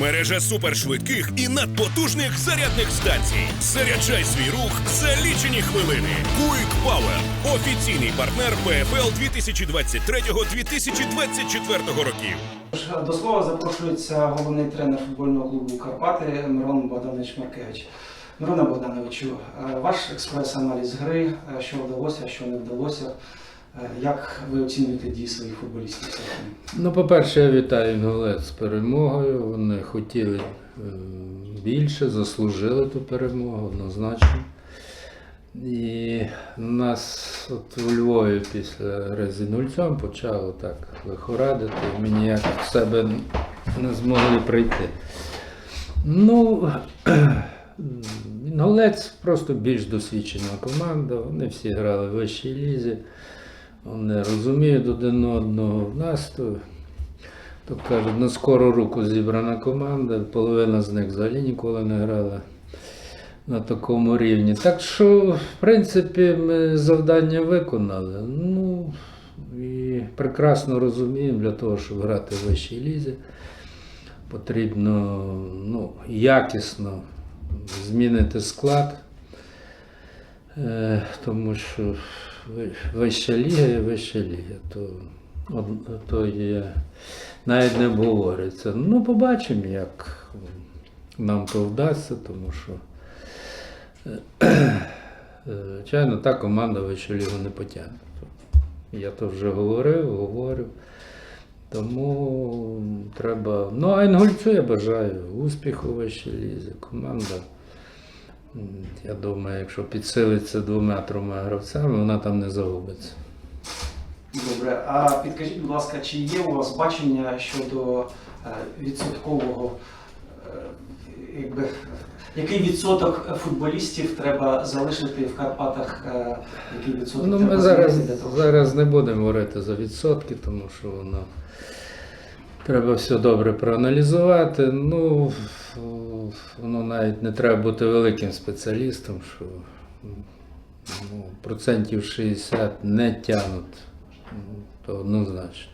Мережа супершвидких і надпотужних зарядних станцій. Заряджай свій рух за лічені хвилини. Quick Power – офіційний партнер ПФЛ 2023-2024 років. До слова запрошується головний тренер футбольного клубу Карпати Мирон Богданович Маркевич. Мирона Богдановичу, е, ваш експрес-аналіз гри, е, що вдалося, що не вдалося. Е, Як ви оцінюєте дії своїх футболістів? Ну, по-перше, я вітаю Інгулець з перемогою. Вони хотіли е, більше, заслужили ту перемогу однозначно. І нас от у Львові після гри з Інульцем почало так лихорадити. Ми ніяк в себе не змогли прийти. Ну, Інгулець просто більш досвідчена команда. Вони всі грали в вищій лізі. Вони розуміють один одного. В нас то, то кажуть, на скору руку зібрана команда, половина з них взагалі ніколи не грала на такому рівні. Так що, в принципі, ми завдання виконали. Ну, і прекрасно розуміємо, для того, щоб грати в вищій лізі, потрібно ну, якісно змінити склад. Е, тому що вища ліга є вища ліга, то, то є, навіть не обговорюється. Ну, побачимо, як нам то вдасться, тому що, е, звичайно, та команда вищу лігу не потягне. Я то вже говорив, говорю. Тому треба. Ну, а Інгульцю я бажаю успіху в лізі. Команда. Я думаю, якщо підсилиться двома-трьома гравцями, вона там не загубиться. Добре, а підкажіть, будь ласка, чи є у вас бачення щодо е, відсоткового, е, якби, який відсоток футболістів треба залишити в Карпатах, е, який відсоток Ну, треба ми зараз, для того, зараз не будемо говорити за відсотки, тому що воно треба все добре проаналізувати. Ну, воно навіть не треба бути великим спеціалістом, що ну, процентів 60 не тягнуть, ну, то однозначно.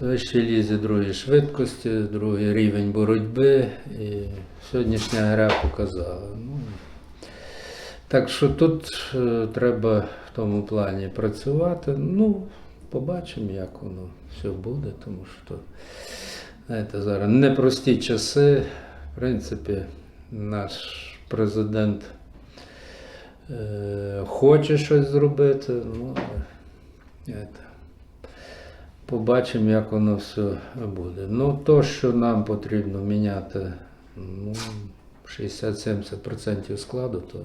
В вищій лізі другій швидкості, другий рівень боротьби. І сьогоднішня гра показала. Ну, так що тут е, треба в тому плані працювати. Ну, побачимо, як воно все буде, тому що знаєте, зараз непрості часи. В принципі, наш президент е, хоче щось зробити. Ну, знаєте, побачимо, як воно все буде. Ну, то, що нам потрібно міняти ну, 60-70% складу, то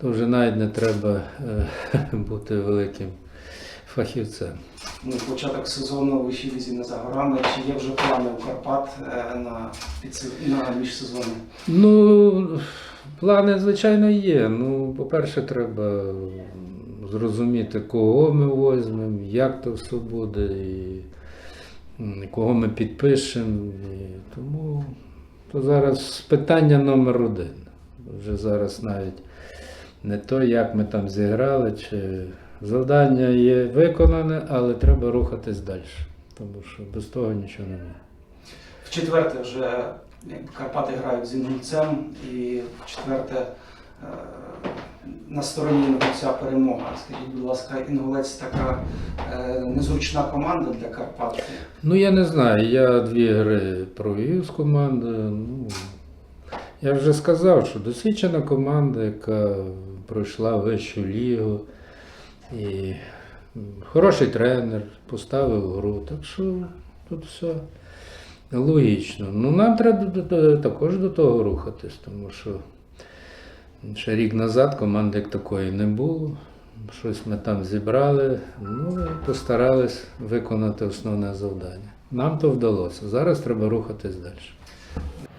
то вже навіть не треба е, бути великим фахівцем. Ну, початок сезону вищій лізі не за горами. Чи є вже плани у Карпат е, на, підсил... на міжсезоння? Ну, плани, звичайно, є. Ну, по-перше, треба зрозуміти, кого ми візьмемо, як то все буде, і кого ми підпишемо. І тому то зараз питання номер один. Вже зараз навіть не то, як ми там зіграли, чи завдання є виконане, але треба рухатись далі. Тому що без того нічого немає. В четверте вже Карпати грають з Інгульцем, і в четверте е, на стороні Інгульця перемога. Скажіть, будь ласка, Інгулець така е, незручна команда для Карпат. Ну, я не знаю. Я дві гри провів з командою. Ну, я вже сказав, що досвідчена команда, яка пройшла вищу лігу. І хороший тренер, поставив гру. Так що тут все логічно. Ну, нам треба також до того рухатись, тому що ще рік назад команди як такої не було. Щось ми там зібрали, ну і постарались виконати основне завдання. Нам то вдалося. Зараз треба рухатись далі.